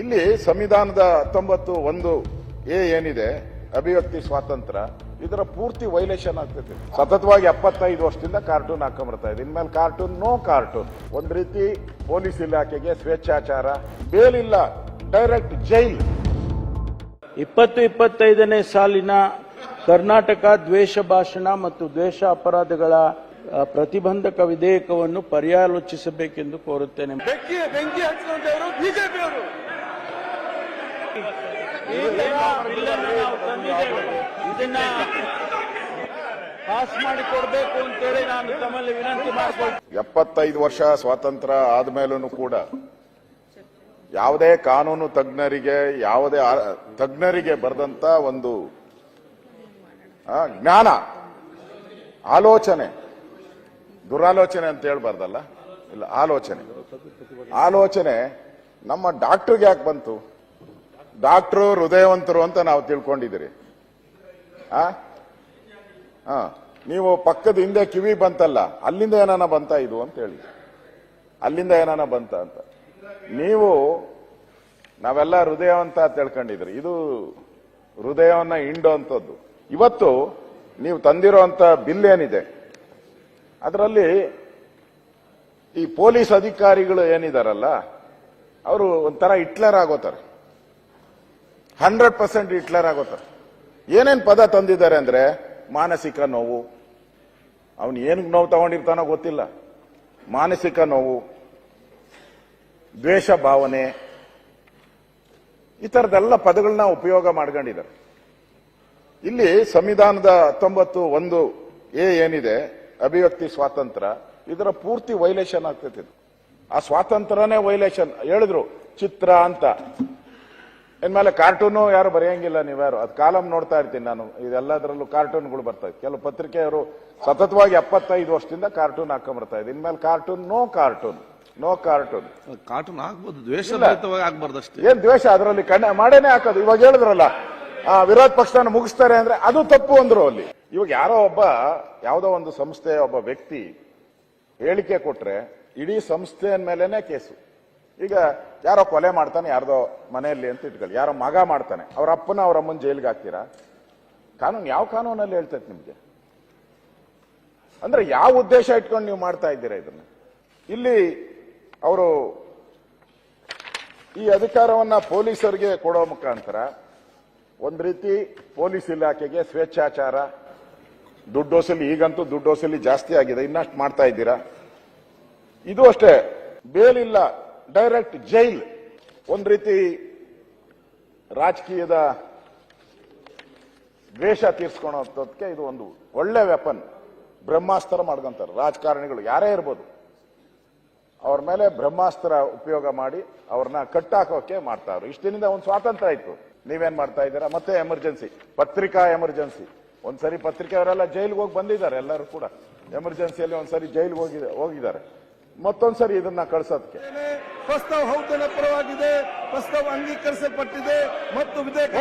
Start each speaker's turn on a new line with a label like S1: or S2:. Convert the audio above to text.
S1: ಇಲ್ಲಿ ಸಂವಿಧಾನದ ಹತ್ತೊಂಬತ್ತು ಒಂದು ಎ ಏನಿದೆ? ಅಭಿವ್ಯಕ್ತಿ ಸ್ವಾತಂತ್ರ್ಯ ಇದರ ಪೂರ್ತಿ ವೈಲೇಷನ್ ಆಗ್ತೈತೆ ಸತತವಾಗಿ ಎಪ್ಪತ್ತೈದು ವರ್ಷದಿಂದ ಕಾರ್ಟೂನ್ ಹಾಕೊಂಡ್ಬರ್ತಾ ಇದೆ. ಇನ್ಮೇಲೆ ಕಾರ್ಟೂನ್ ನೋ ಕಾರ್ಟೂನ್ ಒಂದ್ ರೀತಿ ಪೊಲೀಸ್ ಇಲಾಖೆಗೆ ಸ್ವೇಚ್ಛಾಚಾರ. ಬೇಲಿಲ್ಲ. ಡೈರೆಕ್ಟ್ ಜೈಲ್
S2: ಇಪ್ಪತ್ತು ಇಪ್ಪತ್ತೈದನೇ ಸಾಲಿನ ಕರ್ನಾಟಕ ದ್ವೇಷ ಭಾಷಣ ಮತ್ತು ದ್ವೇಷ ಅಪರಾಧಗಳ ಪ್ರತಿಬಂಧಕ ವಿಧೇಯಕವನ್ನು ಪರ್ಯಾಲೋಚಿಸಬೇಕೆಂದು ಕೋರುತ್ತೇನೆ.
S3: ಬೆಂಕಿ ಬೆಂಕಿ
S2: ಇದನ್ನ ಪಾಸ್ ಮಾಡಿ ಕೊಡಬೇಕು ಅಂತೇಳಿ ನಾನು ತಮ್ಮಲ್ಲಿ ವಿನಂತಿ ಮಾಡಿಕೊಳ್ತೀನಿ.
S1: ಎಪ್ಪತ್ತೈದು ವರ್ಷ ಸ್ವಾತಂತ್ರ್ಯ ಆದ್ಮೇಲೂ ಕೂಡ ಯಾವುದೇ ಕಾನೂನು ತಜ್ಞರಿಗೆ, ಯಾವುದೇ ತಜ್ಞರಿಗೆ ಬರೆದಂತ ಒಂದು ಜ್ಞಾನ, ಆಲೋಚನೆ, ದುರಾಲೋಚನೆ ಅಂತ ಹೇಳ್ಬಾರ್ದಲ್ಲ? ಇಲ್ಲ, ಆಲೋಚನೆ. ಆಲೋಚನೆ ನಮ್ಮ ಡಾಕ್ಟರ್ಗೆ ಯಾಕೆ ಬಂತು? ಡಾಕ್ಟ್ರು ಹೃದಯವಂತರು ಅಂತ ನಾವು ತಿಳ್ಕೊಂಡಿದ್ದೀರಿ. ಆ? ನೀವು ಪಕ್ಕದ ಹಿಂದೆ ಕಿವಿ ಬಂತಲ್ಲ, ಅಲ್ಲಿಂದ ಏನಾನ ಬಂತ ಇದು ಅಂತ ಹೇಳಿ. ಅಲ್ಲಿಂದ ಏನಾನ ಬಂತ ಅಂತ. ನೀವು ನಾವೆಲ್ಲ ಹೃದಯವಂತ ತಿಳ್ಕೊಂಡಿದ್ರಿ ಇದು ಹೃದಯವನ್ನ ಹಿಂಡೋ ಅಂತದ್ದು ಇವತ್ತು ನೀವು ತಂದಿರೋಂತ ಬಿಲ್ ಏನಿದೆ? ಅದರಲ್ಲಿ ಈ ಪೊಲೀಸ್ ಅಧಿಕಾರಿಗಳು ಏನಿದಾರಲ್ಲ, ಅವರು ಒಂಥರ ಹಿಟ್ಲರ್ ಆಗೋತಾರೆ. ಹಂಡ್ರೆಡ್ ಪರ್ಸೆಂಟ್ ಹಿಟ್ಲರ್ ಆಗುತ್ತೆ ಏನೇನು ಪದ ತಂದಿದ್ದಾರೆ ಅಂದ್ರೆ ಮಾನಸಿಕ ನೋವು. ಅವನು ಏನು ನೋವು ತಗೊಂಡಿರ್ತಾನೋ ಗೊತ್ತಿಲ್ಲ. ಮಾನಸಿಕ ನೋವು, ದ್ವೇಷ ಭಾವನೆ, ಈ ತರದೆಲ್ಲ ಪದಗಳನ್ನ ಉಪಯೋಗ ಮಾಡ್ಕೊಂಡಿದ್ದಾರೆ. ಇಲ್ಲಿ ಸಂವಿಧಾನದ ಹತ್ತೊಂಬತ್ತು ಒಂದು ಎ ಏನಿದೆ, ಅಭಿವ್ಯಕ್ತಿ ಸ್ವಾತಂತ್ರ್ಯ ಇದರ ಪೂರ್ತಿ ವೈಲೇಷನ್ ಆಗ್ತೈತಿ ಆ ಸ್ವಾತಂತ್ರ್ಯನೇ ವೈಲೇಷನ್ ಹೇಳಿದ್ರು, ಚಿತ್ರ ಅಂತ. ಇನ್ಮೇಲೆ ಕಾರ್ಟೂನು ಯಾರು ಬರೆಯಂಗಿಲ್ಲ ನೀವ್ಯಾರು? ಅದು ಕಾಲಂ ನೋಡ್ತಾ ಇರ್ತೀನಿ ನಾನು. ಇದೆಲ್ಲದರಲ್ಲೂ ಕಾರ್ಟೂನ್ಗಳು ಬರ್ತಾ ಕೆಲವು ಪತ್ರಿಕೆಯವರು ಸತತವಾಗಿ ಎಪ್ಪತ್ತೈದು ವರ್ಷದಿಂದ ಕಾರ್ಟೂನ್ ಹಾಕೊಂಡ್ಬರ್ತಾ ಇದೆ ಇನ್ಮೇಲೆ cartoon no cartoon no cartoon.
S3: Cartoon ಆಗ್ಬೋದು ದ್ವೇಷ ಆಗ್ಬಾರ್ದು ಅಷ್ಟೇ.
S1: ಏನ್ ದ್ವೇಷ? ಅದರಲ್ಲಿ ಕಣ್ಣ ಮಾಡೇನೆ ಹಾಕೋದು. ಇವಾಗ ಹೇಳಿದ್ರಲ್ಲ ಆ ವಿರೋಧ ಪಕ್ಷನ ಮುಗಿಸ್ತಾರೆ ಅಂದ್ರೆ ಅದು ತಪ್ಪು ಅಂದ್ರು ಅಲ್ಲಿ. ಇವಾಗ ಯಾರೋ ಒಬ್ಬ ಯಾವುದೋ ಒಂದು ಸಂಸ್ಥೆ ಒಬ್ಬ ವ್ಯಕ್ತಿ ಹೇಳಿಕೆ ಕೊಟ್ರೆ ಇಡೀ ಸಂಸ್ಥೆಯ ಮೇಲೆನೆ ಕೇಸು. ಈಗ ಯಾರೋ ಕೊಲೆ ಮಾಡ್ತಾನೆ, ಯಾರ್ದೋ ಮನೆಯಲ್ಲಿ ಅಂತ ಇಟ್ಕೊಳ್ಳಿ. ಯಾರೋ ಮಗ ಮಾಡ್ತಾನೆ. ಅವ್ರ ಅಪ್ಪನ ಅವ್ರ ಅಮ್ಮನ ಜೈಲಿಗೆ ಹಾಕ್ತೀರಾ? ಕಾನೂನು ಯಾವ ಕಾನೂನಲ್ಲಿ ಹೇಳ್ತೈತೆ ನಿಮಗೆ? ಅಂದ್ರೆ ಯಾವ ಉದ್ದೇಶ ಇಟ್ಕೊಂಡು ನೀವು ಮಾಡ್ತಾ ಇದ್ದೀರಾ ಇದನ್ನ? ಇಲ್ಲಿ ಅವರು ಈ ಅಧಿಕಾರವನ್ನ ಪೊಲೀಸರಿಗೆ ಕೊಡೋ ಮುಖಾಂತರ ಒಂದ್ ರೀತಿ ಪೊಲೀಸ್ ಇಲಾಖೆಗೆ ಸ್ವೇಚ್ಛಾಚಾರ. ದುಡ್ಡು ವಸೂಲಿ ಈಗಂತೂ ದುಡ್ಡು ವಸೂಲಿ ಜಾಸ್ತಿ ಆಗಿದೆ. ಇನ್ನಷ್ಟು ಮಾಡ್ತಾ ಇದ್ದೀರಾ? ಇದು ಅಷ್ಟೇ. ಬೇಲಿಲ್ಲ. Direct jail. ಒಂದ್ ರೀತಿ ರಾಜಕೀಯದ ದ್ವೇಷ ತೀರ್ಸ್ಕೊಳೋದಕ್ಕೆ ಇದು ಒಂದು ಒಳ್ಳೆ ವೆಪನ್ ಬ್ರಹ್ಮಾಸ್ತ್ರ ಮಾಡ್ಕೊಂತಾರೆ. ರಾಜಕಾರಣಿಗಳು ಯಾರೇ ಇರ್ಬೋದು. ಅವ್ರ ಮೇಲೆ ಬ್ರಹ್ಮಾಸ್ತ್ರ ಉಪಯೋಗ ಮಾಡಿ ಅವ್ರನ್ನ ಕಟ್ಟಾಕೋಕೆ ಮಾಡ್ತಾವ್ರು. ಇಷ್ಟಿನಿಂದ ಒಂದು ಸ್ವಾತಂತ್ರ್ಯ ಇತ್ತು. ನೀವೇನ್ ಮಾಡ್ತಾ ಇದ್ದೀರಾ? ಮತ್ತೆ ಎಮರ್ಜೆನ್ಸಿ ಪತ್ರಿಕಾ ಎಮರ್ಜೆನ್ಸಿ ಒಂದ್ಸರಿ ಪತ್ರಿಕೆಯವರೆಲ್ಲ ಜೈಲ್ಗೆ ಹೋಗಿ ಬಂದಿದ್ದಾರೆ, ಎಲ್ಲರೂ ಕೂಡ. ಎಮರ್ಜೆನ್ಸಿಯಲ್ಲಿ ಒಂದ್ಸರಿ ಜೈಲ್ಗೆ ಹೋಗಿ ಹೋಗಿದ್ದಾರೆ. ಮತ್ತೊಂದ್ಸರಿ ಇದನ್ನ ಕಳಿಸೋದಕ್ಕೆ.
S3: ಪ್ರಸ್ತಾವ ಹೌದನ ಪರವಾಗಿದೆ ಪ್ರಸ್ತಾವ ಅಂಗೀಕರಿಸಲ್ಪಟ್ಟಿದೆ ಮತ್ತು ವಿಧೇಯಕ